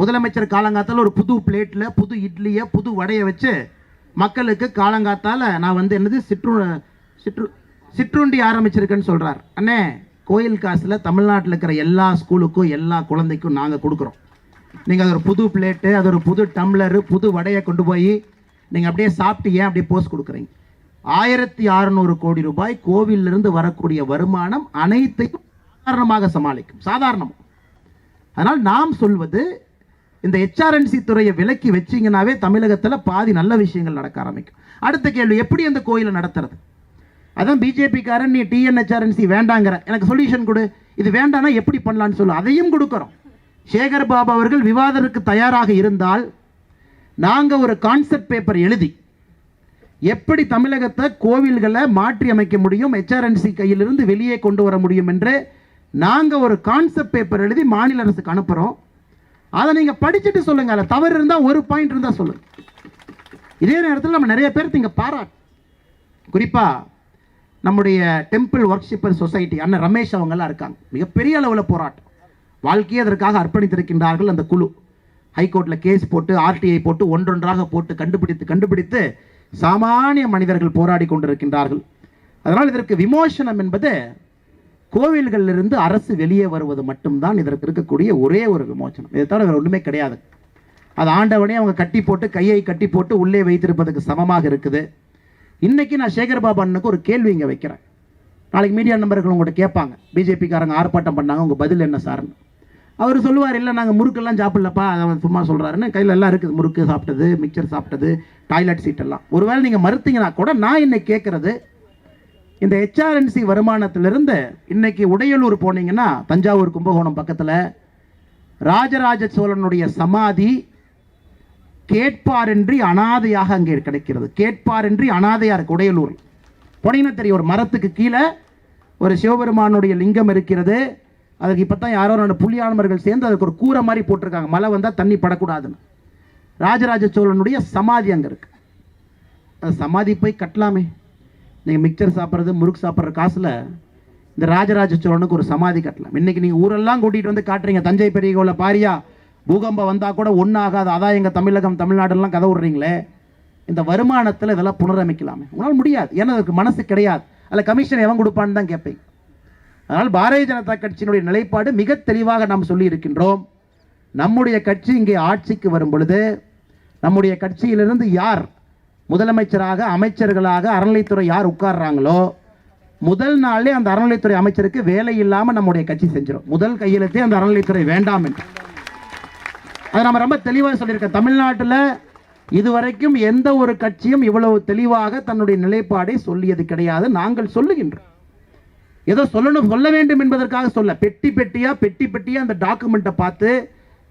முதலமைச்சர் காலங்காத்தால் ஒரு புது பிளேட்டில் புது இட்லியை புது வடையை வச்சு மக்களுக்கு காலங்காத்தால் நான் வந்து என்னது சிற்று சிற்று சிற்றுண்டி ஆரம்பிச்சிருக்கேன்னு சொல்கிறார் அண்ணே கோயில் காசில் தமிழ்நாட்டில் இருக்கிற எல்லா ஸ்கூலுக்கும் எல்லா குழந்தைக்கும் நாங்கள் கொடுக்குறோம். நீங்கள் அது ஒரு புது பிளேட்டு அது ஒரு புது டம்ளரு புது வடையை கொண்டு போய் நீங்கள் அப்படியே சாப்பிட்டு ஏன் அப்படியே போஸ்ட் கொடுக்குறீங்க? ஆயிரத்தி அறுநூறு கோடி ரூபாய் கோவிலிருந்து வரக்கூடிய வருமானம் அனைத்தையும் சாதாரணமாக சமாளிக்கும். சாதாரணம். அதனால் நாம் சொல்வது இந்த ஹெச்ஆர்என்சி துறையை விலக்கி வச்சீங்கன்னாவே தமிழகத்தில் பாதி நல்ல விஷயங்கள் நடக்க ஆரம்பிக்கும். அடுத்த கேள்வி எப்படி அந்த கோயிலை நடத்துறது? அதான் பிஜேபிக்காரன் நீ டிஎன்ஹெச்ஆர்என்சி வேண்டாங்கிற. எனக்கு சொல்யூஷன் கொடு. இது வேண்டாம்னா எப்படி பண்ணலான்னு சொல்லு. அதையும் கொடுக்குறோம். சேகர் பாபு அவர்கள் விவாதத்திற்கு தயாராக இருந்தால் நாங்கள் ஒரு கான்செப்ட் பேப்பர் எழுதி எப்படி தமிழகத்தை கோவில்களை மாற்றி அமைக்க முடியும் ஹெச்ஆர்என்சி கையிலிருந்து வெளியே கொண்டு வர முடியும் என்று நாங்கள் ஒரு கான்செப்ட் பேப்பர் எழுதி மாநில அரசுக்கு அனுப்புகிறோம் அதை நீங்கள் படிச்சுட்டு சொல்லுங்க. அதில் தவறு இருந்தால் ஒரு பாயிண்ட் இருந்தால் சொல்லுங்க இதே நேரத்தில் நம்ம நிறைய பேர்த்து இங்கே பாராட்டு குறிப்பாக நம்முடைய டெம்பிள் ஒர்க்ஷிப்பர் சொசைட்டி அண்ணன் ரமேஷ் அவங்கெல்லாம் இருக்காங்க. மிகப்பெரிய அளவில் போராட்டம். வாழ்க்கையை அதற்காக அர்ப்பணித்திருக்கின்றார்கள் அந்த குழு. ஹைகோர்ட்டில் கேஸ் போட்டு ஆர்டிஐ போட்டு ஒன்றொன்றாக போட்டு கண்டுபிடித்து கண்டுபிடித்து சாமானிய மனிதர்கள் போராடி கொண்டிருக்கின்றார்கள். அதனால் இதற்கு விமோசனம் என்பது கோவில்களிலிருந்து அரசு வெளியே வருவது மட்டும்தான் இதற்கு இருக்கக்கூடிய ஒரே ஒரு விமோச்சனம் இதை தவிர வேறு ஒன்றுமே கிடையாது. அது ஆண்டவனே அவங்க கட்டி போட்டு கையை கட்டி போட்டு உள்ளே வைத்திருப்பதுக்கு சமமாக இருக்குது. இன்றைக்கி நான் சேகர் பாபா அண்ணனுக்கு ஒரு கேள்வி இங்கே வைக்கிறேன். நாளைக்கு மீடியா நம்பர்கள் உங்கள்கிட்ட கேட்பாங்க. பிஜேபிக்காரங்க ஆர்ப்பாட்டம் பண்ணாங்க உங்கள் பதில் என்ன சார்னு அவர் சொல்லுவார் இல்லை நாங்கள் முறுக்கெல்லாம் சாப்பிட்லப்பா. அவன் சும்மா சொல்கிறாருன்னு கையில் எல்லாம் இருக்குது. முறுக்கு சாப்பிட்டது மிக்சர் சாப்பிட்டது டாய்லெட் சீட் எல்லாம். ஒருவேளை நீங்கள் மறுத்தீங்கன்னா கூட நான் என்னை கேட்குறது இந்த ஹெச்ஆர்என்சி வருமானத்திலிருந்து இன்னைக்கு உடையலூர் போனீங்கன்னா தஞ்சாவூர் கும்பகோணம் பக்கத்தில் ராஜராஜ சோழனுடைய சமாதி கேட்பாரின்றி அனாதையாக அங்கே கிடைக்கிறது. கேட்பாரின்றி அனாதையாக இருக்கு உடையலூர். போனீங்கன்னா தெரியும் ஒரு மரத்துக்கு கீழே ஒரு சிவபெருமானுடைய லிங்கம் இருக்கிறது. அதுக்கு இப்போ தான் யாரோ ரெண்டு புள்ளியாளர்கள் சேர்ந்து அதுக்கு ஒரு கூரை மாதிரி போட்டிருக்காங்க. மழை வந்தால் தண்ணி படக்கூடாதுன்னு. ராஜராஜ சோழனுடைய சமாதி அங்கே இருக்கு. அந்த சமாதி போய் கட்டலாமே. நீங்கள் மிக்சர் சாப்பிட்றது முறுக்கு சாப்பிட்ற காசில் இந்த ராஜராஜ சோழனுக்கு ஒரு சமாதி கட்டலாம். இன்னைக்கு நீங்கள் ஊரெல்லாம் கூட்டிகிட்டு வந்து காட்டுறீங்க. தஞ்சை பெரிய கோவில பாரியா பூகம்பம் வந்தால் கூட ஒன்றும் ஆகாது அதான் எங்கள் தமிழகம் தமிழ்நாடுலாம் கதை விடுறீங்களே? இந்த வருமானத்தில் இதெல்லாம் புனரமைக்கலாமே. உங்களால் முடியாது. ஏன்னா அதுக்கு மனசு கிடையாது. அதில் கமிஷன் எவன் கொடுப்பான்னு தான் கேட்பேன். அதனால் பாரதிய ஜனதா கட்சியினுடைய நிலைப்பாடு மிக தெளிவாக நாம் சொல்லி இருக்கின்றோம். நம்முடைய கட்சி இங்கே ஆட்சிக்கு வரும் பொழுது நம்முடைய கட்சியிலிருந்து யார் முதலமைச்சராக அமைச்சர்களாக அறநிலைத்துறை யார் உட்கார்றாங்களோ முதல் நாளே அந்த அறநிலைத்துறை அமைச்சருக்கு வேலை இல்லாமல் நம்முடைய கட்சி செஞ்சிடும் முதல் கையெழுத்தே அந்த அறநிலைத்துறை வேண்டாம் என்று. அதை நம்ம ரொம்ப தெளிவாக சொல்லியிருக்கோம் தமிழ்நாட்டில் இதுவரைக்கும் எந்த ஒரு கட்சியும் இவ்வளவு தெளிவாக தன்னுடைய நிலைப்பாடை சொல்லியது கிடையாது. நாங்கள் சொல்லுகின்றோம். ஏதோ சொல்லணும் சொல்ல வேண்டும் என்பதற்காக சொல்ல. பெட்டி பெட்டியா பெட்டி பெட்டியா அந்த டாக்குமெண்ட்டை பார்த்து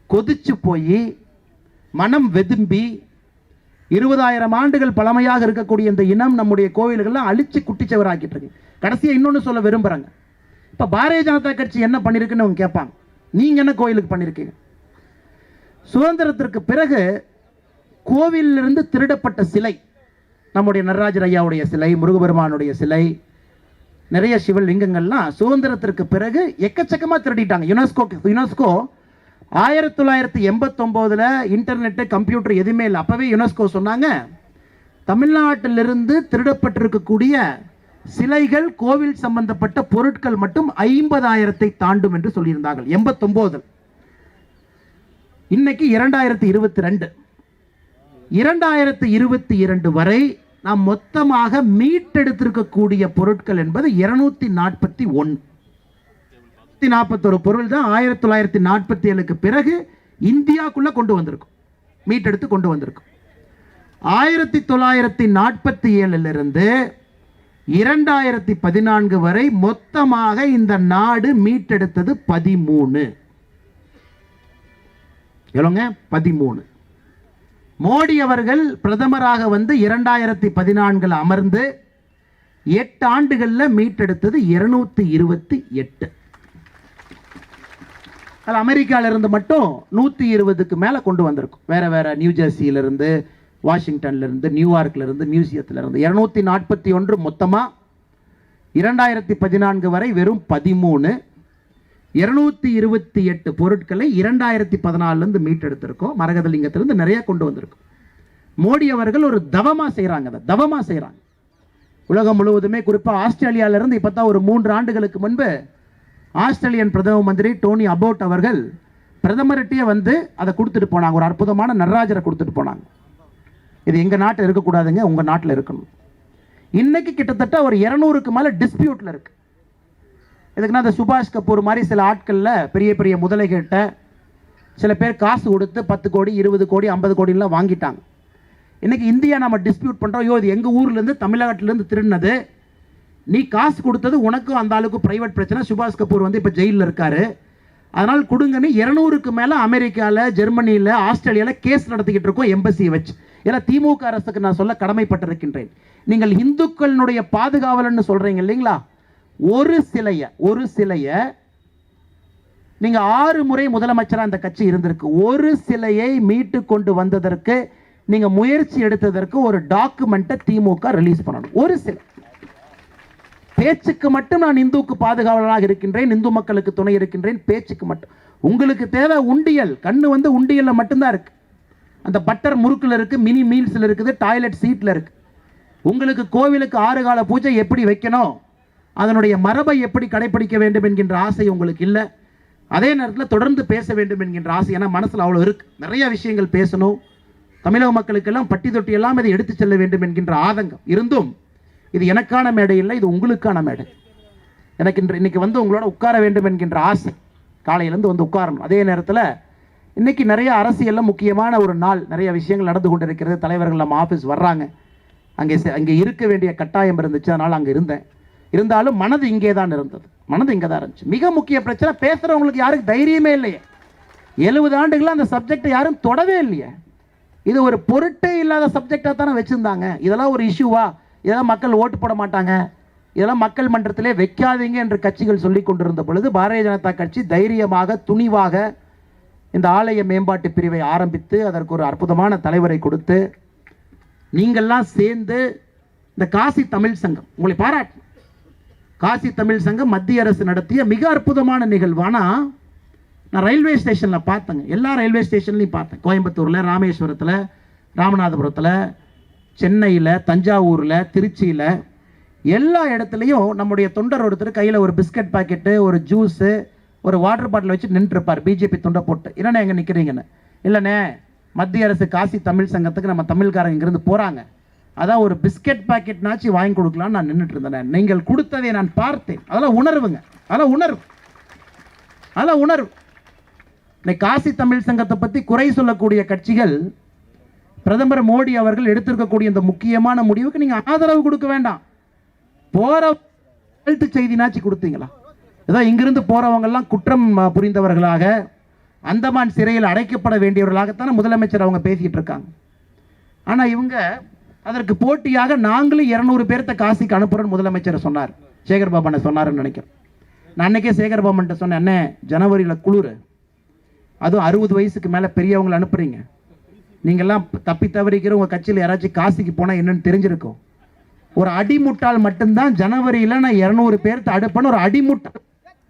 கொதிச்சு போய் மனம் வெதும்பி இருபதாயிரம் ஆண்டுகள் பழமையாக இருக்கக்கூடிய இந்த இனம் நம்முடைய கோவில்கள்லாம் அழிச்சு குட்டிச்சவராக்கிட்டு இருக்கு. கடைசியாக இன்னொன்று சொல்ல விரும்புகிறாங்க இப்போ பாரதிய ஜனதா கட்சி என்ன பண்ணியிருக்குன்னு அவங்க கேட்பாங்க. நீங்கள் என்ன கோயிலுக்கு பண்ணியிருக்கீங்க சுதந்திரத்திற்கு பிறகு கோவிலிருந்து திருடப்பட்ட சிலை நம்முடைய நடராஜர் ஐயாவுடைய சிலை முருகபெருமானுடைய சிலை நிறைய சிவலிங்கங்கள்லாம் சுதந்திரத்திற்கு பிறகு எக்கச்சக்கமாக திருடிட்டாங்க. யுனெஸ்கோ யுனெஸ்கோ ஆயிரத்தி தொள்ளாயிரத்தி எண்பத்தொம்போதில் இன்டர்நெட்டு கம்ப்யூட்டர் எதுவுமே இல்லை. அப்போவே யுனெஸ்கோ சொன்னாங்க தமிழ்நாட்டிலிருந்து திருடப்பட்டிருக்கக்கூடிய சிலைகள் கோவில் சம்பந்தப்பட்ட பொருட்கள் மட்டும் ஐம்பதாயிரத்தை தாண்டும் என்று சொல்லியிருந்தார்கள். எண்பத்தொம்போதில் இன்னைக்கு இரண்டாயிரத்தி இருபத்தி ரெண்டு. இரண்டாயிரத்தி இருபத்தி இரண்டு வரை நாம் மொத்தமாக மீட்டெடுத்திருக்கக்கூடிய பொருட்கள் என்பது இருநூத்தி நாற்பத்தி ஒன்று. நாற்பத்தொரு பொருள் தான் ஆயிரத்தி தொள்ளாயிரத்தி நாற்பத்தி ஏழுக்கு பிறகு இந்தியாவுக்குள்ளே கொண்டு வந்திருக்கும். மீட்டெடுத்து கொண்டு வந்திருக்கும். ஆயிரத்தி தொள்ளாயிரத்தி நாற்பத்தி ஏழிலிருந்து இரண்டாயிரத்தி பதினான்கு வரை மொத்தமாக இந்த நாடு மீட்டெடுத்தது பதிமூணு. எவ்வளோங்க பதிமூணு. மோடி அவர்கள் பிரதமராக வந்து இரண்டாயிரத்தி பதினான்கில் அமர்ந்து எட்டு ஆண்டுகளில் மீட்டெடுத்தது இருநூத்தி இருபத்தி எட்டு. அதில் அமெரிக்காவிலேருந்து மட்டும் நூற்றி இருபதுக்கு மேலே கொண்டு வந்திருக்கும். வேறு வேறு நியூ ஜெர்சியிலேருந்து வாஷிங்டன்லேருந்து நியூயார்க்லேருந்து மியூசியத்துலேருந்து. இருந்து நாற்பத்தி ஒன்று மொத்தமாக இரண்டாயிரத்தி பதினான்கு வரை வெறும் பதிமூணு. இருநூத்தி இருபத்தி எட்டு பொருட்களை இரண்டாயிரத்தி பதினாலுலேருந்து மீட்டெடுத்திருக்கோம். மரகதலிங்கத்திலிருந்து நிறைய கொண்டு வந்திருக்கோம். மோடி அவர்கள் ஒரு தவமாக செய்கிறாங்க அதை தவமாக செய்கிறாங்க உலகம் முழுவதுமே குறிப்பாக ஆஸ்திரேலியாவிலிருந்து இப்போ தான் ஒரு மூன்று ஆண்டுகளுக்கு முன்பு ஆஸ்திரேலியன் பிரதம மந்திரி டோனி அபோட் அவர்கள் பிரதமர்கிட்டயே வந்து அதை கொடுத்துட்டு போனாங்க. ஒரு அற்புதமான நடராஜரை கொடுத்துட்டு போனாங்க. இது எங்கள் நாட்டில் இருக்கக்கூடாதுங்க உங்கள் நாட்டில் இருக்கணும். இன்னைக்கு கிட்டத்தட்ட ஒரு இரநூறுக்கு மேலே டிஸ்பியூட்டில் இருக்கு. எதுக்குன்னா அந்த சுபாஷ் கபூர் மாதிரி சில ஆட்களில் பெரிய பெரிய முதலைகிட்ட சில பேர் காசு கொடுத்து பத்து கோடி இருபது கோடி ஐம்பது கோடிலாம் வாங்கிட்டாங்க. இன்றைக்கி இந்தியா நம்ம டிஸ்பியூட் பண்ணுறோம் ஐயோ இது எங்கள் ஊர்லேருந்து தமிழ்நாட்டிலேருந்து திருடினது. நீ காசு கொடுத்தது உனக்கும் அந்த அளவுக்கு பிரைவேட் பிரச்சனை. சுபாஷ் கபூர் வந்து இப்போ ஜெயிலில் இருக்காரு. அதனால் கொடுங்கன்னு இருநூறுக்கு மேலே அமெரிக்காவில் ஜெர்மனியில் ஆஸ்திரேலியாவில் கேஸ் நடத்திக்கிட்டு இருக்கோம் எம்பசியை வச்சு. ஏன்னா திமுக அரசுக்கு நான் சொல்ல கடமைப்பட்டிருக்கின்றேன். நீங்கள் இந்துக்களினுடைய பாதுகாவலன்னு சொல்கிறீங்க இல்லைங்களா? ஒரு சிலையை ஒரு சிலையை நீங்கள் ஆறு முறை முதலமைச்சராக அந்த கட்சி இருந்திருக்கு. ஒரு சிலையை மீட்டு கொண்டு வந்ததற்கு நீங்கள் முயற்சி எடுத்ததற்கு ஒரு டாக்குமெண்ட்டை திமுக ரிலீஸ் பண்ணணும். ஒரு சிலை. பேச்சுக்கு மட்டும் நான் இந்துவுக்கு பாதுகாவலனாக இருக்கின்றேன் இந்து மக்களுக்கு துணை இருக்கின்றேன் பேச்சுக்கு மட்டும். உங்களுக்கு தேவை உண்டியல். கண்ணு வந்து உண்டியலில் மட்டும்தான் இருக்குது அந்த பட்டர் முறுக்கில் இருக்குது மினி மீல்ஸில் இருக்குது டாய்லெட் சீட்டில் இருக்குது உங்களுக்கு கோவிலுக்கு ஆறு கால பூஜை எப்படி வைக்கணும்? அதனுடைய மரபை எப்படி கடைபிடிக்க வேண்டும் என்கின்ற ஆசை உங்களுக்கு இல்லை. அதே நேரத்தில் தொடர்ந்து பேச வேண்டும் என்கின்ற ஆசை ஏன்னா மனசில் அவ்வளோ இருக்குது நிறைய விஷயங்கள் பேசணும். தமிழக மக்களுக்கெல்லாம் பட்டி தொட்டி எல்லாம் இதை எடுத்து செல்ல வேண்டும் என்கின்ற ஆதங்கம் இருந்தும் இது எனக்கான மேடை இல்லை இது உங்களுக்கான மேடை. எனக்கு இன்று இன்னைக்கு வந்து உங்களோட உட்கார வேண்டும் என்கின்ற ஆசை. காலையிலேருந்து வந்து உட்காரணும். அதே நேரத்தில் இன்னைக்கு நிறைய அரசியலில் முக்கியமான ஒரு நாள் நிறைய விஷயங்கள் நடந்து கொண்டிருக்கிறது. தலைவர்கள் நம்ம ஆஃபீஸ் வர்றாங்க. அங்கே அங்கே இருக்க வேண்டிய கட்டாயம் இருந்துச்சு அதனால் அங்கே இருந்தேன். இருந்தாலும் மனது இங்கே தான் இருந்தது. மனது இங்கே தான் இருந்துச்சு. மிக முக்கிய பிரச்சனை பேசுகிறவங்களுக்கு யாருக்கு தைரியமே இல்லையே. எழுபது ஆண்டுகளாக அந்த சப்ஜெக்டை யாரும் தொடவே இல்லையே. இது ஒரு பொருட்டே இல்லாத சப்ஜெக்டாக தானே வச்சுருந்தாங்க. இதெல்லாம் ஒரு இஷ்யூவா இதெல்லாம் மக்கள் ஓட்டு போட மாட்டாங்க. இதெல்லாம் மக்கள் மன்றத்திலே வைக்காதீங்க என்று கட்சிகள் சொல்லி கொண்டிருந்த பொழுது பாரதிய ஜனதா கட்சி தைரியமாக துணிவாக இந்த ஆலய மேம்பாட்டு பிரிவை ஆரம்பித்து அதற்கு ஒரு அற்புதமான தலைவரை கொடுத்து நீங்கள்லாம் சேர்ந்து இந்த காசி தமிழ் சங்கம் உங்களை பாராட்டு. காசி தமிழ் சங்கம் மத்திய அரசு நடத்திய மிக அற்புதமான நிகழ்வானா நான் ரயில்வே ஸ்டேஷனில் பார்த்தேங்க. எல்லா ரயில்வே ஸ்டேஷன்லையும் பார்த்தேன். கோயம்புத்தூரில் ராமேஸ்வரத்தில் ராமநாதபுரத்தில் சென்னையில் தஞ்சாவூரில் திருச்சியில் எல்லா இடத்துலையும் நம்முடைய தொண்டர் ஒருத்தர் கையில் ஒரு பிஸ்கட் பாக்கெட்டு ஒரு ஜூஸு ஒரு வாட்டர் பாட்டில் வச்சு நின்றுருப்பார். பிஜேபி தொண்டை போட்டு. என்னண்ணே எங்கே நிற்கிறீங்கன்னு இல்லைண்ணே மத்திய அரசு காசி தமிழ் சங்கத்துக்கு நம்ம தமிழ்காரங்க இங்கிருந்து போகிறாங்க அதான் ஒரு பிஸ்கட் பாக்கெட்னாச்சும் வாங்கி கொடுக்கலாம்னு நான் நின்றுட்டு இருந்தேன் நீங்கள் கொடுத்ததை நான் பார்த்தேன். அதெல்லாம் உணர்வுங்க. அதெல்லாம் உணர்வு. அதெல்லாம் உணர்வு. இன்னைக்கு காசி தமிழ் சங்கத்தை பற்றி குறை சொல்லக்கூடிய கட்சிகள் பிரதமர் மோடி அவர்கள் எடுத்திருக்கக்கூடிய இந்த முக்கியமான முடிவுக்கு நீங்கள் ஆதரவு கொடுக்க வேண்டாம். போற செய்தினாச்சு கொடுத்தீங்களா? ஏதோ இங்கிருந்து போறவங்கெல்லாம் குற்றம் புரிந்தவர்களாக அந்தமான் சிறையில் அடைக்கப்பட வேண்டியவர்களாகத்தானே முதலமைச்சர் அவங்க பேசிட்டு இருக்காங்க. ஆனால் இவங்க அதற்கு போட்டியாக நாங்களும் இரநூறு பேர்த்த காசிக்கு அனுப்புறோம்னு முதலமைச்சர் சொன்னார். சேகர் பாபனை சொன்னாருன்னு நினைக்கிறேன். நான் அன்னைக்கே சேகர் சொன்னேன் என்ன ஜனவரியில் குளிர். அதுவும் அறுபது வயசுக்கு மேலே பெரியவங்களை அனுப்புறீங்க. நீங்கள்லாம் தப்பி தவறிக்கிற உங்கள் கட்சியில் யாராச்சும் காசிக்கு போனால் என்னன்னு தெரிஞ்சிருக்கும். ஒரு அடிமுட்டால் மட்டும்தான் ஜனவரியில் நான் இரநூறு பேர்த்த அடுப்பேன்னு ஒரு அடிமுட்டால்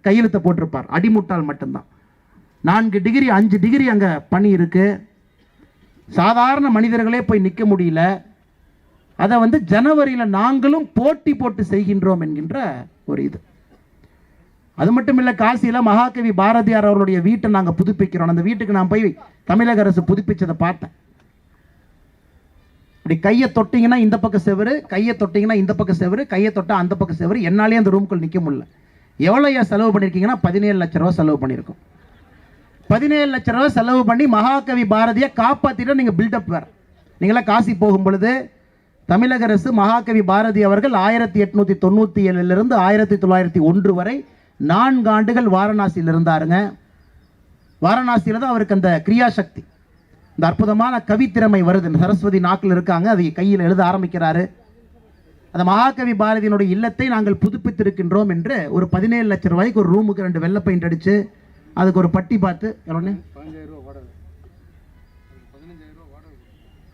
கையெழுத்தை போட்டிருப்பார். அடிமுட்டால் மட்டும்தான். நான்கு டிகிரி அஞ்சு டிகிரி அங்கே பணி இருக்கு. சாதாரண மனிதர்களே போய் நிற்க முடியல. அதை வந்து ஜனவரியில் நாங்களும் போட்டி போட்டு செய்கின்றோம் என்கின்ற ஒரு இது. அது மட்டும் இல்லை காசியில் மகாகவி பாரதியார் அவருடைய வீட்டை நாங்கள் புதுப்பிக்கிறோம். அந்த வீட்டுக்கு நான் போய் தமிழக அரசு புதுப்பிச்சதை பார்த்தேன். இப்படி கையை தொட்டிங்கன்னா இந்த பக்கம் செவரு கையை தொட்டிங்கன்னா இந்த பக்கம் செவரு கையை தொட்டால் அந்த பக்கம் செவரு. என்னாலே அந்த ரூம்குள் நிற்க முடியல. எவ்வளோ ஏன் செலவு பண்ணியிருக்கீங்கன்னா பதினேழு லட்ச ரூபா செலவு பண்ணியிருக்கோம் பதினேழு லட்ச ரூபா செலவு பண்ணி மகாகவி பாரதியை காப்பாற்றிட்டு நீங்கள் பில்டப் வேறு. நீங்களாம் காசி போகும் பொழுது தமிழக அரசு மகாகவி பாரதி அவர்கள் ஆயிரத்தி எட்நூத்தி தொண்ணூற்றி ஏழுலேருந்து ஆயிரத்தி தொள்ளாயிரத்தி ஒன்று வரை நான்கு ஆண்டுகள் வாரணாசியில் இருந்தாருங்க. வாரணாசியில் தான் அவருக்கு அந்த கிரியாசக்தி. இந்த அற்புதமான கவித்திறமை வருது. இந்த சரஸ்வதி நாக்கில் இருக்காங்க. அதை கையில் எழுத ஆரம்பிக்கிறாரு. அந்த மகாகவி பாரதியினுடைய இல்லத்தை நாங்கள் புதுப்பித்திருக்கின்றோம் என்று ஒரு பதினேழு லட்சம் ரூபாய்க்கு ஒரு ரூமுக்கு ரெண்டு வெள்ளை பெயிண்ட் அடிச்சு அதுக்கு ஒரு பட்டி பார்த்து எவ்வளோன்னு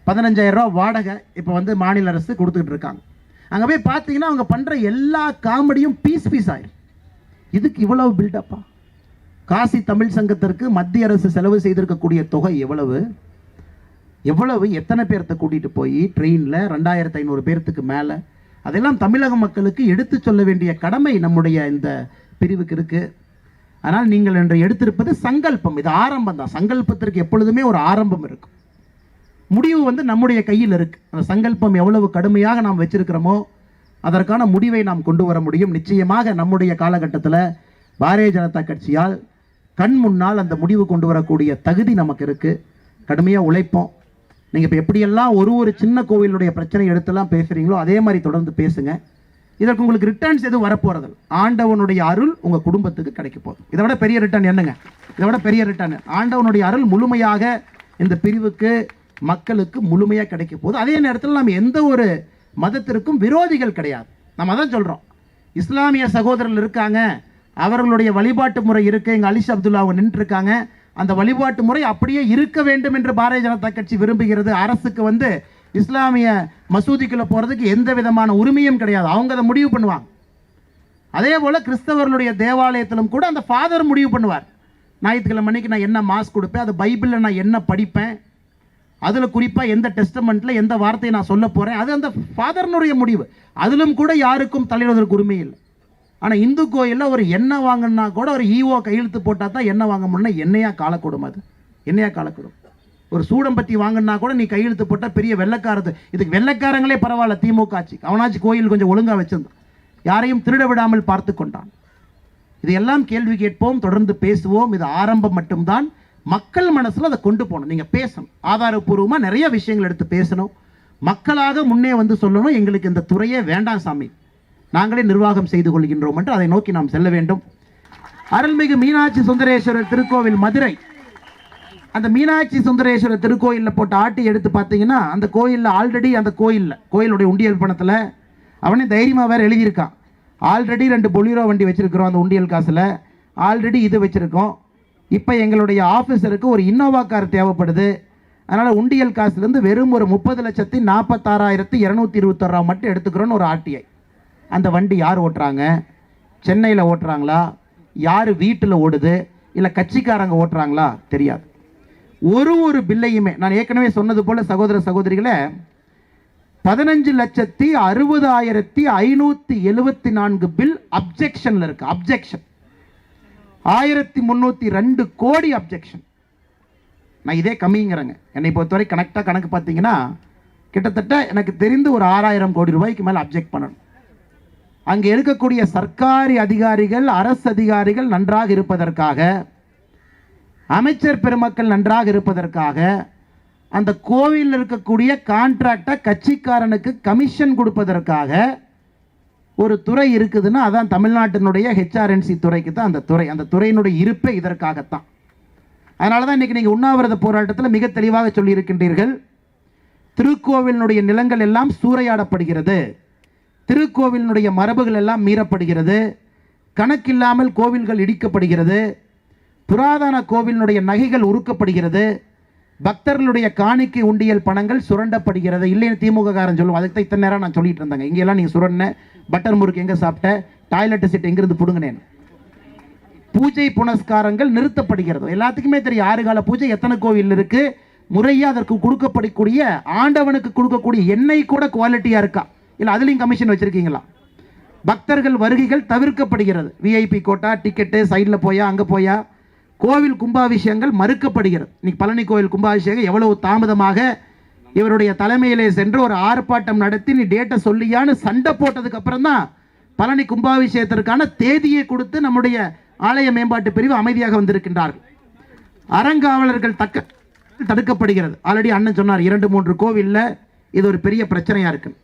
பதினஞ்சாயிரம் ரூபா வாடகை இப்போ வந்து மாநில அரசு கொடுத்துக்கிட்டு இருக்காங்க. அங்கே போய் பார்த்தீங்கன்னா அவங்க பண்ணுற எல்லா காமெடியும் பீஸ் பீஸ் ஆயிரும் இதுக்கு இவ்வளவு பில்டப்பா காசி தமிழ் சங்கத்திற்கு மத்திய அரசு செலவு செய்திருக்கக்கூடிய தொகை எவ்வளவு? எவ்வளவு எத்தனை பேர்த்த கூட்டிகிட்டு போய் ட்ரெயினில் ரெண்டாயிரத்து ஐநூறு பேர்த்துக்கு மேலே? அதெல்லாம் தமிழக மக்களுக்கு எடுத்து சொல்ல வேண்டிய கடமை நம்முடைய இந்த பிரிவுக்கு இருக்குது ஆனால் நீங்கள் இன்று எடுத்திருப்பது சங்கல்பம். இது ஆரம்பம் தான். சங்கல்பத்திற்கு எப்பொழுதுமே ஒரு ஆரம்பம் இருக்கும். முடிவு வந்து நம்முடைய கையில் இருக்குது அந்த சங்கல்பம் எவ்வளவு கடுமையாக நாம் வச்சிருக்கிறோமோ அதற்கான முடிவை நாம் கொண்டு வர முடியும். நிச்சயமாக நம்முடைய காலகட்டத்தில் பாரதிய ஜனதா கட்சியால் கண் முன்னால் அந்த முடிவு கொண்டு வரக்கூடிய தகுதி நமக்கு இருக்குது கடுமையாக உழைப்போம். நீங்கள் இப்போ எப்படியெல்லாம் ஒரு ஒரு சின்ன கோவிலுடைய பிரச்சனை எடுத்தெல்லாம் பேசுகிறீங்களோ அதே மாதிரி தொடர்ந்து பேசுங்க. இதற்கு உங்களுக்கு ரிட்டர்ன்ஸ் எதுவும் வரப்போகிறது ஆண்டவனுடைய அருள் உங்கள் குடும்பத்துக்கு கிடைக்க போகுது. இதை விட பெரிய ரிட்டர்ன் என்னங்க? இதை விட பெரிய ரிட்டர்ன் ஆண்டவனுடைய அருள் முழுமையாக இந்த பிரிவுக்கு மக்களுக்கு முழுமையாக கிடைக்க போகுது. அதே நேரத்தில் நம்ம எந்த ஒரு மதத்திற்கும் விரோதிகள் கிடையாது. நம்ம அதான் சொல்கிறோம் இஸ்லாமிய சகோதரர்கள் இருக்காங்க. அவர்களுடைய வழிபாட்டு முறை இருக்குது எங்கள் அலிஷ் அப்துல்லா அவங்க நின்றுருக்காங்க. அந்த வழிபாட்டு முறை அப்படியே இருக்க வேண்டும் என்று பாரதிய ஜனதா கட்சி விரும்புகிறது. அரசுக்கு வந்து இஸ்லாமிய மசூதிக்குள்ள போகிறதுக்கு எந்த விதமான உரிமையும் கிடையாது. அவங்க அதை முடிவு பண்ணுவாங்க. அதே போல் கிறிஸ்தவர்களுடைய தேவாலயத்திலும் கூட அந்த ஃபாதர் முடிவு பண்ணுவார். ஞாயிற்றுக்கிழமை மணிக்கு நான் என்ன மாஸ் கொடுப்பேன்? அது பைபிளில் நான் என்ன படிப்பேன்? அதில் குறிப்பாக எந்த டெஸ்டமெண்ட்டில் எந்த வார்த்தையை நான் சொல்ல போகிறேன் அது அந்த ஃபாதர்னுடைய முடிவு. அதிலும் கூட யாருக்கும் தலையிடுவதற்கு உரிமை இல்லை. ஆனால் இந்து கோயிலில் ஒரு எண்ணெய் வாங்கினா கூட ஒரு ஈஓ கையெழுத்து போட்டால் தான் எண்ணெய் வாங்க முடியும்னா என்னையா காலக்கூடும் அது. எண்ணெயாக காலக்கூடும். ஒரு சூடம்பத்தி வாங்கினா கூட நீ கையெழுத்து போட்டால் பெரிய வெள்ளக்காரது. இதுக்கு வெள்ளக்காரங்களே பரவாயில்ல திமுக ஆட்சி அவனாச்சு கோயில் கொஞ்சம் ஒழுங்காக வச்சிருந்தான் யாரையும் திருட விடாமல் பார்த்து கொண்டான். இதையெல்லாம் கேள்வி கேட்போம் தொடர்ந்து பேசுவோம். இது ஆரம்பம் மட்டும்தான். மக்கள் மனசில் அதை கொண்டு போகணும். நீங்கள் பேசணும். ஆதாரப்பூர்வமாக நிறைய விஷயங்கள் எடுத்து பேசணும். மக்களாக முன்னே வந்து சொல்லணும். எங்களுக்கு இந்த துறையே வேண்டாம் சாமி. நாங்களே நிர்வாகம் செய்து கொள்கின்றோம் என்று அதை நோக்கி நாம் செல்ல வேண்டும். அருள்மிகு மீனாட்சி சுந்தரேஸ்வரர் திருக்கோவில் மதுரை. அந்த மீனாட்சி சுந்தரேஸ்வரர் திருக்கோயிலில் போட்ட ஆட்டி எடுத்து பார்த்தீங்கன்னா அந்த கோயிலில் ஆல்ரெடி அந்த கோயிலில் கோயிலுடைய உண்டியல் பணத்தில் அவனே தைரியமாக வேறு எழுதியிருக்கான். ஆல்ரெடி ரெண்டு பொலிரோ வண்டி வச்சுருக்கிறோம் அந்த உண்டியல் காசில். ஆல்ரெடி இது வச்சுருக்கோம். இப்போ எங்களுடைய ஆஃபீஸருக்கு ஒரு இன்னோவா கார் தேவைப்படுது. அதனால் உண்டியல் காசுலேருந்து வெறும் ஒரு முப்பது லட்சத்தி நாற்பத்தாறாயிரத்தி இரநூத்தி இருபத்தொரு மட்டும் எடுத்துக்கிறோன்னு ஒரு ஆர்டிஐ. அந்த வண்டி யார் ஓட்டுறாங்க? சென்னையில் ஓட்டுறாங்களா? யார் வீட்டில் ஓடுது? இல்லை கட்சிக்காரங்க ஓட்டுறாங்களா? தெரியாது. ஒரு ஒரு பில்லையுமே நான் ஏற்கனவே சொன்னது போல் சகோதர சகோதரிகளை பதினஞ்சு லட்சத்தி அறுபதாயிரத்தி ஐநூற்றி எழுபத்தி நான்கு பில் அப்ஜெக்ஷனில் இருக்கு. அப்ஜெக்ஷன். ஆயிரத்தி முந்நூற்றி ரெண்டு கோடி அப்ஜெக்ஷன். நான் இதே கம்மிங்கிறேங்க. என்னை பொறுத்தவரை கனெக்டாக கணக்கு பார்த்தீங்கன்னா கிட்டத்தட்ட எனக்கு தெரிந்து ஒரு ஆறாயிரம் கோடி ரூபாய்க்கு மேலே அப்ஜெக்ட் பண்ணணும். அங்கே இருக்கக்கூடிய சர்க்காரி அதிகாரிகள் அரசு அதிகாரிகள் நன்றாக இருப்பதற்காக அமைச்சர் பெருமக்கள் நன்றாக இருப்பதற்காக அந்த கோவிலில் இருக்கக்கூடிய கான்ட்ராக்டை கட்சிக்காரனுக்கு கமிஷன் கொடுப்பதற்காக ஒரு துறை இருக்குதுன்னா அதான் தமிழ்நாட்டினுடைய ஹெச்ஆர்என்சி துறைக்கு தான் அந்த துறை. அந்த துறையினுடைய இருப்பே இதற்காகத்தான். அதனால தான் இன்றைக்கி நீங்கள் உண்ணாவிரத போராட்டத்தில் மிக தெளிவாக சொல்லியிருக்கின்றீர்கள். திருக்கோவிலினுடைய நிலங்கள் எல்லாம் சூறையாடப்படுகிறது. திருக்கோவிலினுடைய மரபுகள் எல்லாம் மீறப்படுகிறது. கணக்கில்லாமல் கோவில்கள் இடிக்கப்படுகிறது. புராதன கோவிலினுடைய நகைகள் உருக்கப்படுகிறது. பக்தர்களுடைய காணிக்கை உண்டியல் பணங்கள் சுரண்டப்படுகிறது. இல்லைன்னு திமுக காரன் சொல்லுவோம் அதுக்கு தான் இத்தனை நேரம் நான் சொல்லிட்டு இருந்தாங்க. இங்கெல்லாம் நீங்கள் சுரண்ட பட்டர் முறுக்கு எங்கே சாப்பிட்ட டாய்லெட் சீட் எங்கிருந்து பிடுங்கினேன் பூஜை புனஸ்காரங்கள் நிறுத்தப்படுகிறது. எல்லாத்துக்குமே தெரியும். ஆறு கால பூஜை எத்தனை கோவில் இருக்குது முறையாக அதற்கு கொடுக்கப்படக்கூடிய ஆண்டவனுக்கு கொடுக்கக்கூடிய எண்ணெய் கூட குவாலிட்டியாக இருக்கா? இல்லை அதுலேயும் கமிஷன் வச்சுருக்கீங்களா? பக்தர்கள் வருகைகள் தவிர்க்கப்படுகிறது. விஐபி கோட்டா டிக்கெட்டு சைடில் போயா அங்கே போயா கோவில் கும்பாபிஷேகங்கள் மறுக்கப்படுகிறது. இன்னைக்கு பழனி கோவில் கும்பாபிஷேகம் எவ்வளவு தாமதமாக இவருடைய தலைமையிலே சென்று ஒரு ஆர்ப்பாட்டம் நடத்தி நீ டேட்டை சொல்லியான்னு சண்டை போட்டதுக்கு அப்புறம் தான் பழனி கும்பாபிஷேகத்திற்கான தேதியை கொடுத்து நம்முடைய ஆலய மேம்பாட்டு பிரிவு அமைதியாக வந்திருக்கின்றார்கள். அறங்காவலர்கள் தக்க தடுக்கப்படுகிறது. ஆல்ரெடி அண்ணன் சொன்னார் இரண்டு மூன்று கோவிலில் இது ஒரு பெரிய பிரச்சனையாக இருக்குது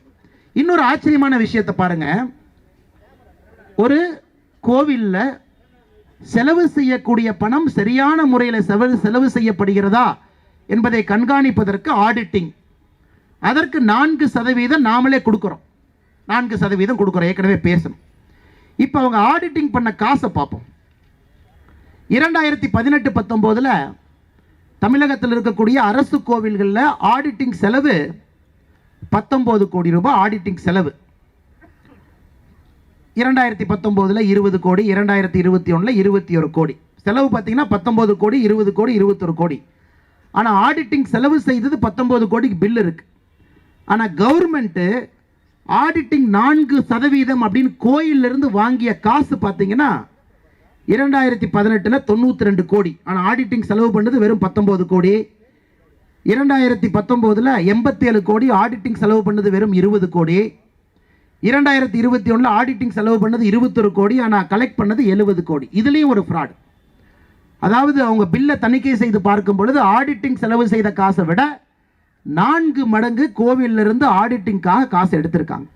இன்னொரு ஆச்சரியமான விஷயத்தை பாருங்க. ஒரு கோவிலில் செலவு செய்யக்கூடிய பணம் சரியான முறையில் செலவு செலவு செய்யப்படுகிறதா என்பதை கண்காணிப்பதற்கு ஆடிட்டிங் அதற்கு நான்கு சதவீதம் நாமளே கொடுக்குறோம். நான்கு சதவீதம் கொடுக்குறோம் ஏற்கனவே பேசணும். இப்போ அவங்க ஆடிட்டிங் பண்ண காசை பார்ப்போம். இரண்டாயிரத்தி பதினெட்டு பத்தொம்போதில் தமிழகத்தில் இருக்கக்கூடிய அரசு கோவில்களில் ஆடிட்டிங் செலவு பத்தொம்போது கோடி ரூபாய் ஆடிட்டிங் செலவு. இரண்டாயிரத்தி பத்தொம்போதில் இருபது கோடி இரண்டாயிரத்தி இருபத்தி ஒன்றில் இருபத்தி ஒரு கோடி. செலவு பார்த்தீங்கன்னா பத்தொம்போது கோடி இருபது கோடி இருபத்தொரு கோடி. ஆனால் ஆடிட்டிங் செலவு செய்தது பத்தொம்போது கோடிக்கு பில் இருக்கு. ஆனால் கவர்மெண்ட்டு ஆடிட்டிங் நான்கு சதவீதம் அப்படின்னு கோயிலிருந்து வாங்கிய காசு பார்த்தீங்கன்னா இரண்டாயிரத்தி பதினெட்டில் தொண்ணூற்றி ரெண்டு கோடி. ஆனால் ஆடிட்டிங் செலவு பண்ணது வெறும் பத்தொம்போது கோடி. இரண்டாயிரத்தி பத்தொம்போதில் எண்பத்தி ஏழு கோடி ஆடிட்டிங் செலவு பண்ணது வெறும் இருபது கோடி. இரண்டாயிரத்தி இருபத்தி ஒன்றில் ஆடிட்டிங் செலவு பண்ணது இருபத்தொரு கோடி ஆனால் கலெக்ட் பண்ணது எழுபது கோடி. இதுலேயும் ஒரு ஃப்ராட் அதாவது அவங்க பில்லை தணிக்கை செய்து பார்க்கும் பொழுது ஆடிட்டிங் செலவு செய்த காசை விட நான்கு மடங்கு கோவிலிருந்து இருந்து ஆடிட்டிங்காக காசு எடுத்திருக்காங்க.